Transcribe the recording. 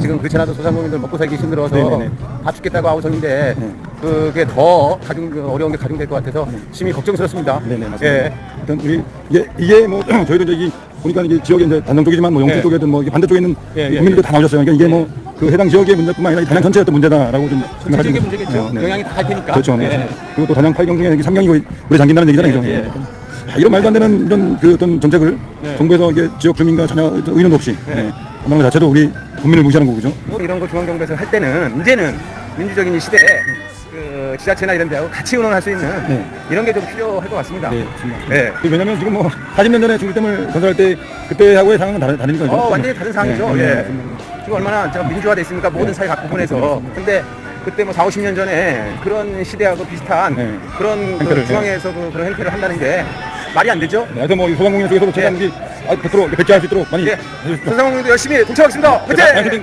지금 그렇지 않아도 소상공인들 먹고 살기 힘들어서 네네네. 다 죽겠다고 하고 있는데 네. 그게 더 가중 어려운 게 가중될 것 같아서 심히 걱정스럽습니다. 네네 맞습니다. 예. 일단 우리 이게 이게 뭐 저희도 이제 이 보니까 이게 지역에 이제 단정 쪽이지만 뭐 영주 예. 쪽이든 뭐 이게 반대 쪽에 있는 예, 예, 국민들도 예. 다 나오셨어요. 그러니까 이게 뭐 그 해당 지역의 문제뿐만 아니라 이 단양 전체의 또 문제다라고 좀 전체적인 문제겠죠. 어, 네. 영향이 다 갈 테니까. 그렇죠. 네. 예. 그리고 또 단양 8경 중에 3경이 우리 잠긴다는 얘기잖아요. 예? 아, 이런 말도 안 되는 이런 그 어떤 정책을 네. 정부에서 이게 지역 주민과 전혀 의논도 없이 네. 한다는 것 자체도 우리 국민을 무시하는 거죠. 뭐 이런 거 중앙정부에서 할 때는 이제는 민주적인 이 시대에 그 지자체나 이런 데하고 같이 의논할 수 있는 네. 이런 게 좀 필요할 것 같습니다. 네, 맞습니다. 네. 그 왜냐면 지금 뭐 40년 전에 중립댐을 건설할 때 그때하고의 상황은 다른, 다르니까. 어, 완전히 다른 상황이죠. 네, 예. 네. 지금 얼마나 저 민주화돼 있습니까? 모든 사회 각 부분에서. 근데 그때 뭐 4, 50년 전에 그런 시대하고 비슷한 네. 그런 그 중앙에서 그 그런 행태를 한다는 게 말이 안 되죠? 네, 하여튼 뭐이 소상공인 쪽에서도 최대한 우리 아, 100% 배치할 수 있도록 많이 예. 해주십시오. 선상공도 열심히 동참하겠습니다. 화이팅! 네,